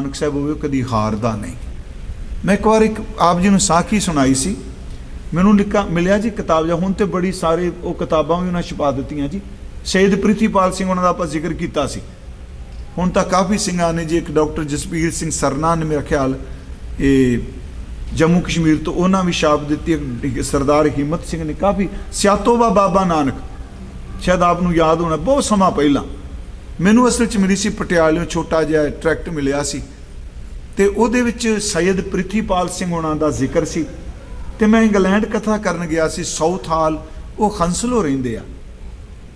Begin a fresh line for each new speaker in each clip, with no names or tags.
ਨਾਨਕ ਸਾਹਿਬ ਹੋਵੇ ਕਦੀ ਹਾਰਦਾ ਨਹੀਂ। ਮੈਂ ਇੱਕ ਵਾਰ ਇੱਕ ਆਪ ਜੀ ਨੂੰ ਸਾਖੀ ਸੁਣਾਈ ਸੀ। ਮੈਨੂੰ ਲਿਖਾ ਮਿਲਿਆ ਜੀ ਕਿਤਾਬ ਜਾਂ ਹੁਣ ਤੇ ਬੜੀ ਸਾਰੇ ਉਹ ਕਿਤਾਬਾਂ ਵੀ ਉਹਨਾਂ ਛਪਾ ਦਿੱਤੀਆਂ ਜੀ। ਸ਼ਹੀਦ ਪ੍ਰਿਥੀਪਾਲ ਸਿੰਘ ਉਹਨਾਂ ਦਾ ਆਪਾਂ ਜ਼ਿਕਰ ਕੀਤਾ ਸੀ। ਹੁਣ ਤਾਂ ਕਾਫੀ ਸਿੰਘਾਂ ਨੇ ਜੀ, ਇੱਕ ਡਾਕਟਰ ਜਸਪੀਰ ਸਿੰਘ ਸਰਨਾ ਨੇ ਮੇਰਾ ਖਿਆਲ, ਇਹ ਜੰਮੂ ਕਸ਼ਮੀਰ ਤੋਂ ਉਹਨਾਂ ਵੀ ਛਾਪ ਦਿੱਤੀ। ਸਰਦਾਰ ਹਿੰਮਤ ਸਿੰਘ ਨੇ ਕਾਫੀ ਸਿਆਤੋਬਾ ਬਾਬਾ ਨਾਨਕ। ਸ਼ਾਇਦ ਆਪ ਨੂੰ ਯਾਦ ਹੋਣਾ, ਬਹੁਤ ਸਮਾਂ ਪਹਿਲਾਂ। ਮੈਨੂੰ ਅਸਲ ਚ ਮਿਲੀ ਸੀ ਪਟਿਆਲਿਓਂ ਛੋਟਾ ਜਿਹਾ ਟਰੈਕਟ ਮਿਲਿਆ ਸੀ ਤੇ ਉਹਦੇ ਵਿੱਚ ਸੈਯਦ ਪ੍ਰਿਥੀਪਾਲ ਸਿੰਘ ਉਹਨਾਂ ਦਾ ਜ਼ਿਕਰ ਸੀ ਤੇ ਮੈਂ ਇੰਗਲੈਂਡ ਕਥਾ ਕਰਨ ਗਿਆ ਸੀ, ਸਾਊਥ ਹਾਲ, ਉਹ ਖੰਸਲੋ ਰਹਿੰਦੇ ਆ।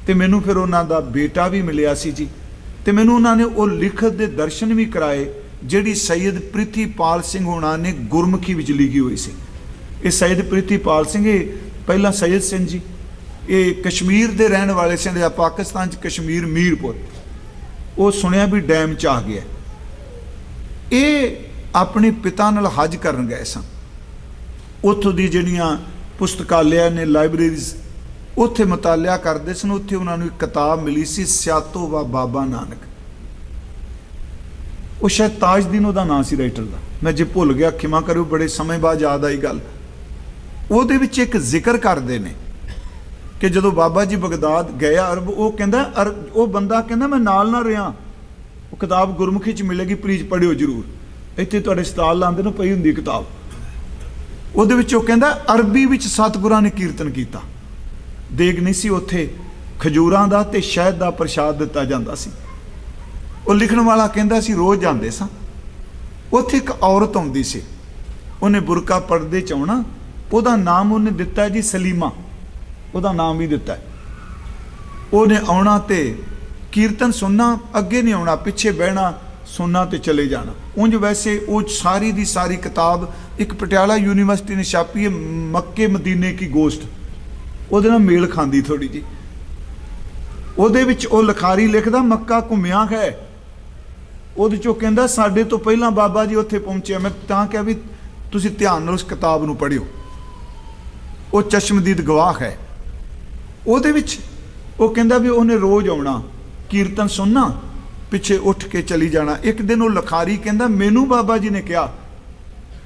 ਤੇ ਮੈਨੂੰ ਫਿਰ ਉਹਨਾਂ ਦਾ ਬੇਟਾ ਵੀ ਮਿਲਿਆ ਸੀ ਜੀ। ਤੇ ਮੈਨੂੰ ਉਹਨਾਂ ਨੇ ਉਹ ਲਿਖਤ ਦੇ ਦਰਸ਼ਨ ਵੀ ਕਰਾਏ, ਜਿਹੜੀ ਸੈਯਦ ਪ੍ਰਿਥੀਪਾਲ ਸਿੰਘ ਉਹਨਾਂ ਨੇ ਗੁਰਮੁਖੀ ਵਿੱਚ ਲਿਖੀ ਹੋਈ ਸੀ। ਇਹ ਸੈਯਦ ਪ੍ਰਿਥੀਪਾਲ ਸਿੰਘ, ਇਹ ਪਹਿਲਾਂ ਸੈਯਦ ਸਿੰਘ ਜੀ, ਇਹ ਕਸ਼ਮੀਰ ਦੇ ਰਹਿਣ ਵਾਲੇ ਸੀ ਆ ਪਾਕਿਸਤਾਨ ਚ ਕਸ਼ਮੀਰ ਮੀਰਪੁਰ। ਉਹ ਸੁਣਿਆ ਵੀ ਡੈਮ ਚ ਆ ਗਿਆ। ਇਹ ਆਪਣੇ ਪਿਤਾ ਨਾਲ ਹਜ ਕਰਨ ਗਏ ਸਨ। ਉੱਥੋਂ ਦੀ ਜਿਹੜੀਆਂ ਪੁਸਤਕਾਲਿਆ ਨੇ, ਲਾਇਬ੍ਰੇਰੀਜ਼, ਉੱਥੇ ਮਤਾਲਿਆ ਕਰਦੇ ਸਨ, ਉੱਥੇ ਉਹਨਾਂ ਨੂੰ ਇੱਕ ਕਿਤਾਬ ਮਿਲੀ ਸੀ, ਸਿਆਤੋ ਵਾ ਬਾਬਾ ਨਾਨਕ। ਉਹ ਸ਼ਾਇਦ ਤਾਜਦੀਨ ਉਹਦਾ ਨਾਂ ਸੀ ਰਾਈਟਰ ਦਾ। ਮੈਂ ਜੇ ਭੁੱਲ ਗਿਆ, ਖਿਮਾ ਕਰਿਓ, ਬੜੇ ਸਮੇਂ ਬਾਅਦ ਯਾਦ ਆਈ ਗੱਲ। ਉਹਦੇ ਵਿੱਚ ਇੱਕ ਜ਼ਿਕਰ ਕਰਦੇ ਨੇ। ਕਿ ਜਦੋਂ ਬਾਬਾ ਜੀ ਬਗਦਾਦ ਗਏ ਅਰਬ, ਉਹ ਕਹਿੰਦਾ, ਅਰ, ਉਹ ਬੰਦਾ ਕਹਿੰਦਾ, ਮੈਂ ਨਾਲ ਨਾ ਰਿਆਂ ਉਹ ਕਿਤਾਬ ਗੁਰਮੁਖੀ ਚ ਮਿਲੇਗੀ ਪਲੀਜ਼ ਪੜਿਓ ਜਰੂਰ। ਇੱਥੇ ਤੁਹਾਡੇ ਸਟਾਲ ਲਾਉਂਦੇ ਨੂੰ, ਪਈ ਹੁੰਦੀ ਕਿਤਾਬ। ਉਹਦੇ ਵਿੱਚ ਉਹ ਕਹਿੰਦਾ, ਅਰਬੀ ਵਿੱਚ ਸਤਿਗੁਰਾਂ ਨੇ ਕੀਰਤਨ ਕੀਤਾ। ਦੇਗ ਨਹੀਂ ਸੀ ਉੱਥੇ, ਖਜੂਰਾਂ ਦਾ ਤੇ ਸ਼ਹਿਦ ਦਾ ਪ੍ਰਸ਼ਾਦ ਦਿੱਤਾ ਜਾਂਦਾ ਸੀ। ਉਹ ਲਿਖਣ ਵਾਲਾ ਕਹਿੰਦਾ ਸੀ ਰੋਜ਼ ਜਾਂਦੇ ਸਾਂ। ਉੱਥੇ ਇੱਕ ਔਰਤ ਆਉਂਦੀ ਸੀ। ਉਹਨੇ ਬੁਰਕਾ ਪਰਦੇ ਚ ਆਉਣਾ। ਉਹਦਾ ਨਾਮ ਉਹਨੇ ਦਿੱਤਾ ਜੀ ਸਲੀਮਾ। ਉਹਦਾ ਨਾਮ ਵੀ ਦਿੱਤਾ ਉਹਨੇ ਆਉਣਾ ਤੇ ਕੀਰਤਨ ਸੁਣਨਾ, ਅੱਗੇ ਨਹੀਂ ਆਉਣਾ, ਪਿੱਛੇ ਬਹਿਣਾ, ਸੁਣਨਾ ਤੇ ਚਲੇ ਜਾਣਾ। ਉਂਝ ਵੈਸੇ ਉਹ ਸਾਰੀ ਦੀ ਸਾਰੀ ਕਿਤਾਬ ਇੱਕ ਪਟਿਆਲਾ ਯੂਨੀਵਰਸਿਟੀ ਨੇ ਛਾਪੀ ਹੈ, ਮੱਕੇ ਮਦੀਨੇ ਕੀ ਗੋਸ਼ਟ। ਉਹਦੇ ਨਾਲ ਮੇਲ ਖਾਂਦੀ ਥੋੜੀ ਜੀ ਉਹਦੇ ਵਿੱਚ ਉਹ ਲਖਾਰੀ ਲਿਖਦਾ, ਮੱਕਾ ਘੁੰਮਿਆ ਹੈ। ਉਹਦੇ ਚੋਂ ਕਹਿੰਦਾ, ਸਾਡੇ ਤੋਂ ਪਹਿਲਾਂ ਬਾਬਾ ਜੀ ਉੱਥੇ ਪਹੁੰਚਿਆ। ਮੈਂ ਤਾਂ ਕਿਹਾ ਵੀ ਤੁਸੀਂ ਧਿਆਨ ਨਾਲ ਉਸ ਕਿਤਾਬ ਨੂੰ ਪੜ੍ਹਿਓ। ਉਹ ਚਸ਼ਮਦੀਦ ਗਵਾਹ ਹੈ। ਉਹਦੇ ਵਿੱਚ ਉਹ ਕਹਿੰਦਾ ਵੀ ਉਹਨੇ ਰੋਜ਼ ਆਉਣਾ, ਕੀਰਤਨ ਸੁਣਨਾ, ਪਿੱਛੇ ਉੱਠ ਕੇ ਚਲੀ ਜਾਣਾ। ਇੱਕ ਦਿਨ ਉਹ ਲਖਾਰੀ ਕਹਿੰਦਾ, ਮੈਨੂੰ ਬਾਬਾ ਜੀ ਨੇ ਕਿਹਾ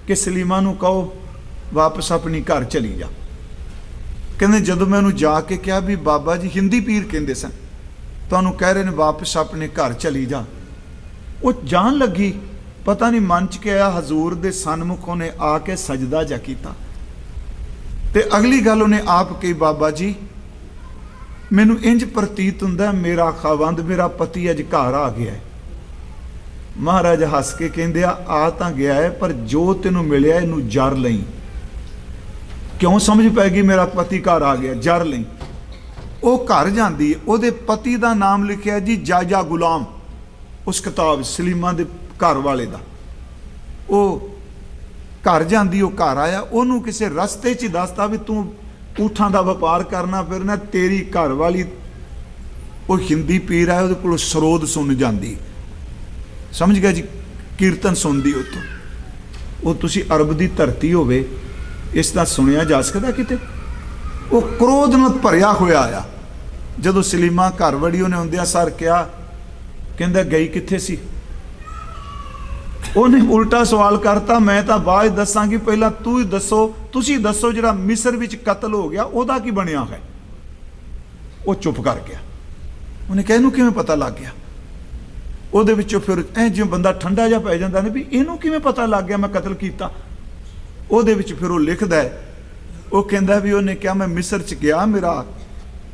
ਕਿ ਸਲੀਮਾ ਨੂੰ ਕਹੋ, ਵਾਪਸ ਆਪਣੀ ਘਰ ਚਲੀ ਜਾ। ਕਹਿੰਦੇ, ਜਦੋਂ ਮੈਂ ਉਹਨੂੰ ਜਾ ਕੇ ਕਿਹਾ ਵੀ ਬਾਬਾ ਜੀ, ਹਿੰਦੀ ਪੀਰ ਕਹਿੰਦੇ ਸਨ, ਤੁਹਾਨੂੰ ਕਹਿ ਰਹੇ ਨੇ ਵਾਪਸ ਆਪਣੇ ਘਰ ਚਲੀ ਜਾ। ਉਹ ਜਾਣ ਲੱਗੀ, ਪਤਾ ਨਹੀਂ ਮਨ ਚ ਕੇ ਆਇਆ, ਹਜ਼ੂਰ ਦੇ ਸਨਮੁਖ ਉਹਨੇ ਆ ਕੇ ਸਜਦਾ ਜਾ ਕੀਤਾ। ਤੇ ਅਗਲੀ ਗੱਲ ਉਹਨੇ ਆਪ ਕਹੀ, ਬਾਬਾ ਜੀ ਮੈਨੂੰ ਇੰਜ ਪ੍ਰਤੀਤ ਹੁੰਦਾ, ਮੇਰਾ ਖਾਵੰਦ ਮੇਰਾ ਪਤੀ ਅੱਜ ਘਰ ਆ ਗਿਆ ਹੈ। ਮਹਾਰਾਜ ਹੱਸ ਕੇ ਕਹਿੰਦੇ ਆ ਆ ਤਾਂ ਗਿਆ ਹੈ, ਪਰ ਜੋ ਤੈਨੂੰ ਮਿਲਿਆ, ਇਹਨੂੰ ਜਰ ਲਈ। ਕਿਉਂ ਸਮਝ ਪੈ ਗਈ ਮੇਰਾ ਪਤੀ ਘਰ ਆ ਗਿਆ, ਜਰ ਲਈ। ਉਹ ਘਰ ਜਾਂਦੀ ਉਹਦੇ ਪਤੀ ਦਾ ਨਾਮ ਲਿਖਿਆ ਜੀ, ਜਾਜਾ ਗੁਲਾਮ। ਉਸ ਕਿਤਾਬ ਸਲੀਮਾ ਦੇ ਘਰ ਵਾਲੇ ਦਾ। ਉਹ ਘਰ ਜਾਂਦੀ, ਉਹ ਘਰ ਆਇਆ, ਉਹਨੂੰ ਕਿਸੇ ਰਸਤੇ 'ਚ ਹੀ ਦੱਸਤਾ ਵੀ ਤੂੰ ਊਠਾਂ ਦਾ ਵਪਾਰ ਕਰਨਾ ਫਿਰਨਾ, ਤੇਰੀ ਘਰ ਵਾਲੀ, ਉਹ ਹਿੰਦੀ ਪੀਰ ਹੈ, ਉਹਦੇ ਕੋਲ ਸਰੋਦ ਸੁਣ ਜਾਂਦੀ। ਸਮਝ ਗਿਆ ਜੀ? ਕੀਰਤਨ ਸੁਣਦੀ ਉਤੋਂ ਉਹ ਤੁਸੀਂ ਅਰਬ ਦੀ ਧਰਤੀ ਹੋਵੇ, ਇਸ ਦਾ ਸੁਣਿਆ ਜਾ ਸਕਦਾ ਕਿਤੇ? ਉਹ ਕ੍ਰੋਧ ਨਾਲ ਭਰਿਆ ਹੋਇਆ ਆ। ਜਦੋਂ ਸਲੀਮਾ ਘਰ ਵੜੀ ਉਹਨੇ ਹੁੰਦਿਆਂ ਸਰ ਕਿਹਾ, ਕਹਿੰਦਾ, ਗਈ ਕਿੱਥੇ ਸੀ? ਉਹਨੇ ਉਲਟਾ ਸਵਾਲ ਕਰਤਾ, ਮੈਂ ਤਾਂ ਬਾਅਦ ਦੱਸਾਂਗੀ, ਪਹਿਲਾਂ ਤੂੰ ਹੀ ਦੱਸੋ, ਤੁਸੀਂ ਦੱਸੋ ਜਿਹੜਾ ਮਿਸਰ ਵਿੱਚ ਕਤਲ ਹੋ ਗਿਆ, ਉਹਦਾ ਕੀ ਬਣਿਆ ਹੈ? ਉਹ ਚੁੱਪ ਕਰ ਗਿਆ। ਉਹਨੇ ਕਿਹਾ, ਇਹਨੂੰ ਕਿਵੇਂ ਪਤਾ ਲੱਗ ਗਿਆ? ਉਹਦੇ ਵਿੱਚੋਂ ਫਿਰ ਐ ਜਿਵੇਂ ਬੰਦਾ ਠੰਡਾ ਜਿਹਾ ਪੈ ਜਾਂਦਾ ਨੇ ਵੀ ਇਹਨੂੰ ਕਿਵੇਂ ਪਤਾ ਲੱਗ ਗਿਆ ਮੈਂ ਕਤਲ ਕੀਤਾ? ਉਹਦੇ ਵਿੱਚ ਫਿਰ ਉਹ ਲਿਖਦਾ ਹੈ, ਉਹ ਕਹਿੰਦਾ ਵੀ ਉਹਨੇ ਕਿਹਾ, ਮੈਂ ਮਿਸਰ ਚ ਗਿਆ, ਮੇਰਾ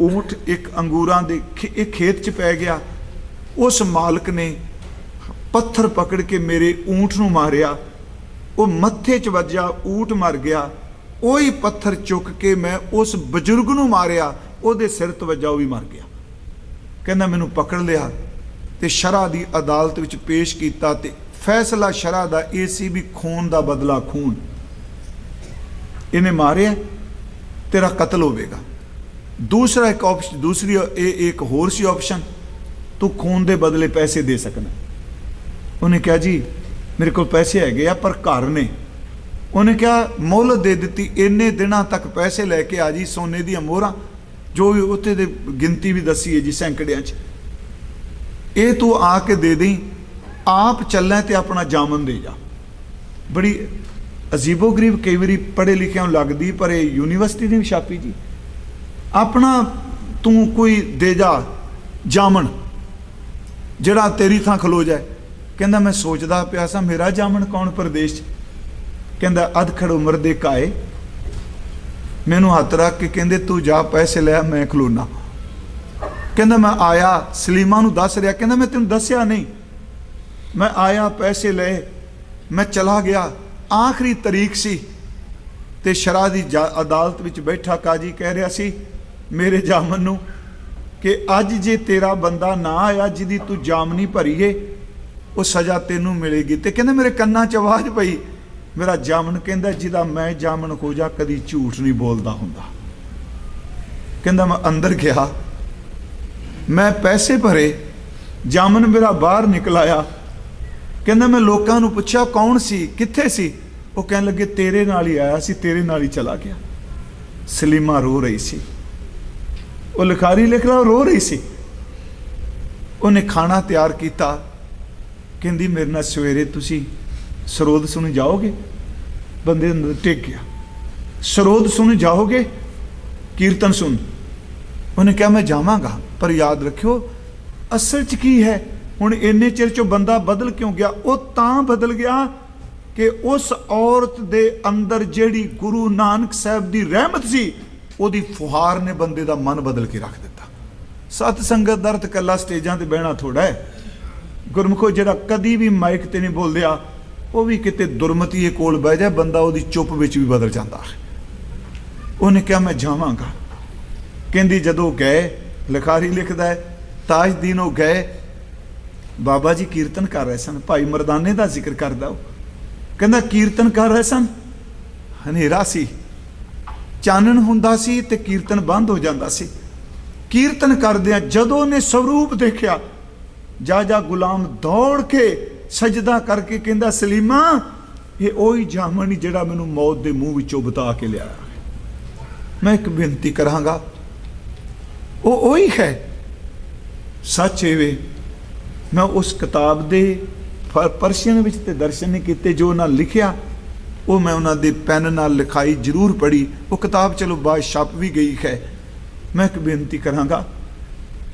ਊਠ ਇੱਕ ਅੰਗੂਰਾਂ ਦੇ ਇੱਕ ਖੇਤ ਚ ਪੈ ਗਿਆ। ਉਸ ਮਾਲਕ ਨੇ ਪੱਥਰ ਪਕੜ ਕੇ ਮੇਰੇ ਊਂਠ ਨੂੰ ਮਾਰਿਆ। ਉਹ ਮੱਥੇ 'ਚ ਵੱਜਿਆ, ਊਂਠ ਮਰ ਗਿਆ। ਉਹੀ ਪੱਥਰ ਚੁੱਕ ਕੇ ਮੈਂ ਉਸ ਬਜ਼ੁਰਗ ਨੂੰ ਮਾਰਿਆ। ਉਹਦੇ ਸਿਰ ਤੇ ਵੱਜਾ, ਉਹ ਵੀ ਮਰ ਗਿਆ। ਕਹਿੰਦਾ, ਮੈਨੂੰ ਪਕੜ ਲਿਆ ਤੇ ਸ਼ਰਾ ਦੀ ਅਦਾਲਤ ਵਿੱਚ ਪੇਸ਼ ਕੀਤਾ ਤੇ ਫੈਸਲਾ ਸ਼ਰਾ ਦਾ ਇਹ ਸੀ ਵੀ ਖੂਨ ਦਾ ਬਦਲਾ ਖੂਨ। ਇਹਨੇ ਮਾਰਿਆ, ਤੇਰਾ ਕਤਲ ਹੋਵੇਗਾ। ਦੂਸਰਾ ਇੱਕ ਆਪਸ਼ਨ ਦੂਸਰੀ, ਇਹ ਇੱਕ ਹੋਰ ਸੀ ਆਪਸ਼ਨ ਤੂੰ ਖੂਨ ਦੇ ਬਦਲੇ ਪੈਸੇ ਦੇ ਸਕਦਾ ਉਹਨੇ ਕਿਹਾ, ਜੀ, ਮੇਰੇ ਕੋਲ ਪੈਸੇ ਹੈਗੇ ਆ, ਪਰ ਘਰ ਨੇ। ਉਹਨੇ ਕਿਹਾ, ਮੁੱਲ ਦੇ ਦਿੱਤੀ, ਇੰਨੇ ਦਿਨਾਂ ਤੱਕ ਪੈਸੇ ਲੈ ਕੇ ਆ ਜੀ, ਸੋਨੇ ਦੀਆਂ ਮੋਹਰਾਂ, ਜੋ ਵੀ ਉੱਤੇ ਦੇ ਗਿਣਤੀ ਵੀ ਦੱਸੀ ਹੈ ਜੀ, ਸੈਂਕੜਿਆਂ 'ਚ। ਇਹ ਤੂੰ ਆ ਕੇ ਦੇ ਦੇਈ, ਆਪ ਚੱਲਾਂ ਤੇ ਆਪਣਾ ਜਾਮਨ ਦੇ ਜਾ। ਬੜੀ ਅਜੀਬੋ-ਗਰੀਬ ਕਈ ਵਾਰੀ ਪੜ੍ਹੇ ਲਿਖਿਆਂ ਲੱਗਦੀ, ਪਰ ਇਹ ਯੂਨੀਵਰਸਿਟੀ ਨੇ ਵੀ ਛਾਪੀ ਜੀ। ਆਪਣਾ ਤੂੰ ਕੋਈ ਦੇ ਜਾ, ਜਾਮਨ, ਜਿਹੜਾ ਤੇਰੀ ਥਾਂ ਖਲੋ ਜਾਏ। ਕਹਿੰਦਾ, ਮੈਂ ਸੋਚਦਾ ਪਿਆ ਸਾਂ, ਮੇਰਾ ਜਾਮਣ ਕੌਣ ਪ੍ਰਦੇਸ਼ 'ਚ? ਕਹਿੰਦਾ ਅਧਖੜ ਉਮਰ ਦੇ ਕਾਏ। ਮੈਨੂੰ ਹੱਥ ਰੱਖ ਕੇ ਕਹਿੰਦੇ, ਤੂੰ ਜਾ, ਪੈਸੇ ਲੈ, ਮੈਂ ਖਲੋਣਾ ਕਹਿੰਦਾ, ਮੈਂ ਆਇਆ, ਸਲੀਮਾ ਨੂੰ ਦੱਸ ਰਿਹਾ। ਕਹਿੰਦਾ, ਮੈਂ ਤੈਨੂੰ ਦੱਸਿਆ ਨਹੀਂ। ਮੈਂ ਆਇਆ, ਪੈਸੇ ਲਏ। ਮੈਂ ਚਲਾ ਗਿਆ। ਆਖਰੀ ਤਰੀਕ ਸੀ ਤੇ ਸ਼ਰਾ ਦੀ ਜਾ- ਅਦਾਲਤ ਵਿੱਚ ਬੈਠਾ ਕਾਜੀ ਕਹਿ ਰਿਹਾ ਸੀ, ਮੇਰੇ ਜਾਮਨ ਨੂੰ, ਕਿ ਅੱਜ ਜੇ ਤੇਰਾ ਬੰਦਾ ਨਾ ਆਇਆ, ਜਿਹਦੀ ਤੂੰ ਜਾਮਨੀ ਭਰੀਏ ਉਹ ਸਜ਼ਾ ਤੈਨੂੰ ਮਿਲੇਗੀ। ਤੇ ਕਹਿੰਦਾ ਮੇਰੇ ਕੰਨਾਂ 'ਚ ਆਵਾਜ਼ ਪਈ। ਮੇਰਾ ਜਾਮਨ ਕਹਿੰਦਾ, ਜਿਹਦਾ ਮੈਂ ਜਾਮਨ ਹੋ ਜਾ, ਕਦੀ ਝੂਠ ਨਹੀਂ ਬੋਲਦਾ ਹੁੰਦਾ। ਕਹਿੰਦਾ, ਮੈਂ ਅੰਦਰ ਗਿਆ। ਮੈਂ ਪੈਸੇ ਭਰੇ। ਜਾਮਨ ਮੇਰਾ ਬਾਹਰ ਨਿਕਲ ਆਇਆ। ਕਹਿੰਦਾ, ਮੈਂ ਲੋਕਾਂ ਨੂੰ ਪੁੱਛਿਆ, ਕੌਣ ਸੀ? ਕਿੱਥੇ ਸੀ? ਉਹ ਕਹਿਣ ਲੱਗੇ, ਤੇਰੇ ਨਾਲ ਹੀ ਆਇਆ ਸੀ, ਤੇਰੇ ਨਾਲ ਹੀ ਚਲਾ ਗਿਆ। ਸਲੀਮਾ ਰੋ ਰਹੀ ਸੀ। ਉਹ ਲਿਖਾਰੀ ਲਿਖ ਰਿਹਾ, ਰੋ ਰਹੀ ਸੀ। ਉਹਨੇ ਖਾਣਾ ਤਿਆਰ ਕੀਤਾ। ਕਹਿੰਦੀ, ਮੇਰੇ ਨਾਲ ਸਵੇਰੇ ਤੁਸੀਂ ਸਰੋਦ ਸੁਣ ਜਾਓਗੇ? ਬੰਦੇ ਅੰਦਰ ਟਿਕ ਗਿਆ। ਸਰੋਦ ਸੁਣ ਜਾਓਗੇ? ਕੀਰਤਨ ਸੁਣ। ਉਹਨੇ ਕਿਹਾ, ਮੈਂ ਜਾਵਾਂਗਾ, ਪਰ ਯਾਦ ਰੱਖਿਓ, ਅਸਲ 'ਚ ਕੀ ਹੈ? ਹੁਣ ਇੰਨੇ ਚਿਰ 'ਚੋਂ ਬੰਦਾ ਬਦਲ ਕਿਉਂ ਗਿਆ? ਉਹ ਤਾਂ ਬਦਲ ਗਿਆ ਕਿ ਉਸ ਔਰਤ ਦੇ ਅੰਦਰ ਜਿਹੜੀ ਗੁਰੂ ਨਾਨਕ ਸਾਹਿਬ ਦੀ ਰਹਿਮਤ ਸੀ, ਉਹਦੀ ਫੁਹਾਰ ਨੇ ਬੰਦੇ ਦਾ ਮਨ ਬਦਲ ਕੇ ਰੱਖ ਦਿੱਤਾ। ਸਤ ਸੰਗਤ ਦਾ ਅਰਥ ਕੱਲਾ ਸਟੇਜਾਂ ਤੇ ਬਹਿਣਾ ਥੋੜਾ ਹੈ। ਗੁਰਮੁਖੋ, ਜਿਹੜਾ ਕਦੀ ਵੀ ਮਾਈਕ ਤੇ ਨਹੀਂ ਬੋਲਦਿਆ, ਉਹ ਵੀ ਕਿਤੇ ਦੁਰਮਤੀਏ ਕੋਲ ਬਹਿ ਜਾ ਬੰਦਾ ਉਹਦੀ ਚੁੱਪ ਵਿੱਚ ਵੀ ਬਦਲ ਜਾਂਦਾ ਉਹਨੇ ਕਿਹਾ, ਮੈਂ ਜਾਵਾਂਗਾ। ਕਹਿੰਦੀ, ਜਦੋਂ ਗਏ, ਲਿਖਾਰੀ ਲਿਖਦਾ ਹੈ ਤਾਜਦੀਨ ਉਹ ਗਏ। ਬਾਬਾ ਜੀ ਕੀਰਤਨ ਕਰ ਰਹੇ ਸਨ। ਭਾਈ ਮਰਦਾਨੇ ਦਾ ਜ਼ਿਕਰ ਕਰਦਾ ਉਹ। ਕਹਿੰਦਾ, ਕੀਰਤਨ ਕਰ ਰਹੇ ਸਨ? ਹਨੇਰਾ ਸੀ। ਚਾਨਣ ਹੁੰਦਾ ਸੀ ਤੇ ਕੀਰਤਨ ਬੰਦ ਹੋ ਜਾਂਦਾ ਸੀ। ਕੀਰਤਨ ਕਰਦਿਆਂ ਜਦੋਂ ਉਹਨੇ ਸਰੂਪ ਦੇਖਿਆ ਜਾ ਜਾ ਗੁਲਾਮ ਦੌੜ ਕੇ ਸਜਦਾ ਕਰਕੇ ਕਹਿੰਦਾ, ਸਲੀਮਾ, ਇਹ ਉਹੀ ਜਾਮਣ ਜਿਹੜਾ ਮੈਨੂੰ ਮੌਤ ਦੇ ਮੂੰਹ ਵਿੱਚੋਂ ਬਤਾ ਕੇ ਲਿਆ। ਮੈਂ ਇੱਕ ਬੇਨਤੀ ਕਰਾਂਗਾ, ਉਹ ਉਹੀ ਹੈ। ਸੱਚ ਇਹ ਵੇ, ਮੈਂ ਉਸ ਕਿਤਾਬ ਦੇ ਫ- ਪਰਸ਼ੀਅਨ ਵਿੱਚ ਤੇ ਦਰਸ਼ਨ ਨਹੀਂ ਕੀਤੇ, ਜੋ ਉਹਨਾਂ ਲਿਖਿਆ, ਉਹ ਮੈਂ ਉਹਨਾਂ ਦੇ ਪੈਨ ਨਾਲ ਲਿਖਾਈ ਜ਼ਰੂਰ ਪੜ੍ਹੀ। ਉਹ ਕਿਤਾਬ ਚਲੋ ਬਾਅਦ ਛਪ ਵੀ ਗਈ ਹੈ। ਮੈਂ ਇੱਕ ਬੇਨਤੀ ਕਰਾਂਗਾ,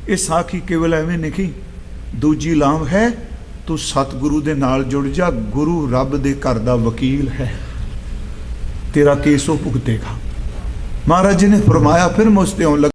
ਇਹ ਸਾਖੀ ਕੇਵਲ ਐਵੇਂ ਨਹੀਂ ਦੂਜੀ ਲਾਮ ਹੈ, ਤੂੰ ਸਤਿਗੁਰੂ ਦੇ ਨਾਲ ਜੁੜ ਜਾ, ਗੁਰੂ ਰੱਬ ਦੇ ਘਰ ਦਾ ਵਕੀਲ ਹੈ। ਤੇਰਾ ਕੇਸ ਉਹ ਭੁਗਤੇਗਾ। ਮਹਾਰਾਜ ਜੀ ਨੇ ਫਰਮਾਇਆ, ਫਿਰ ਮੁਸ਼ਤੇ ਆਉਣ ਲੱਗਾ